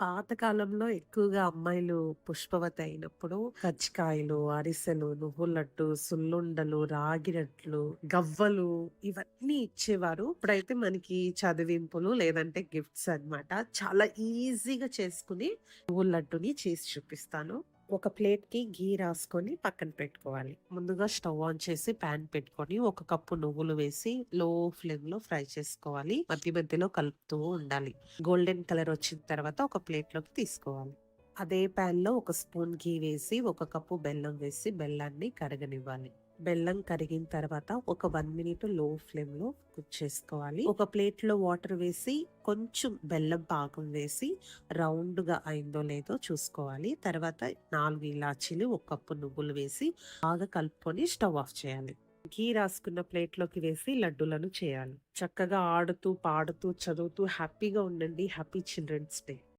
పాతకాలంలో ఎక్కువగా అమ్మాయిలు పుష్పవతి అయినప్పుడు కచ్చికాయలు అరిసెలు, నువ్వుల లడ్డు, రాగిరట్లు గవ్వలు ఇవన్నీ ఇచ్చేవారు. ఇప్పుడైతే మనకి చదివింపులు లేదంటే గిఫ్ట్స్ అన్నమాట. చాలా ఈజీగా చేసుకుని నువ్వులట్టుని లడ్డుని చేసి చూపిస్తాను. ఒక ప్లేట్‌కి ఘీ రాసుకొని పక్కన పెట్టుకోవాలి. ముందుగా స్టవ్ ఆన్ చేసి పాన్ పెట్టుకొని ఒక కప్పు నువ్వులు వేసి లో ఫ్లేమ్‌లో ఫ్రై చేసుకోవాలి. మధ్య మధ్యలో కలుపుతూ ఉండాలి. గోల్డెన్ కలర్ వచ్చిన తర్వాత ఒక ప్లేట్‌లోకి తీసుకోవాలి. అదే ప్యాన్లో ఒక స్పూన్ ఘీ వేసి ఒక కప్పు బెల్లం వేసి బెల్లాన్ని కరగనివ్వాలి. బెల్లం కరిగిన తర్వాత ఒక వన్ మినిట్లో ఫ్లేమ్‌లో కుక్ చేసుకోవాలి. ఒక ప్లేట్‌లో వాటర్ వేసి కొంచెం బెల్లం పాకం వేసి రౌండ్‌గా అయిందో లేదో చూసుకోవాలి. తర్వాత నాలుగు ఇలాచీలు, ఒక కప్పు నువ్వులు వేసి బాగా కలుపుకొని స్టవ్ ఆఫ్ చేయాలి. ఘీ రాసుకున్న ప్లేట్‌లోకి వేసి లడ్డూలను చేయాలి. చక్కగా ఆడుతూ, పాడుతూ, చదువుతూ హ్యాపీగా ఉండండి. Happy children's day.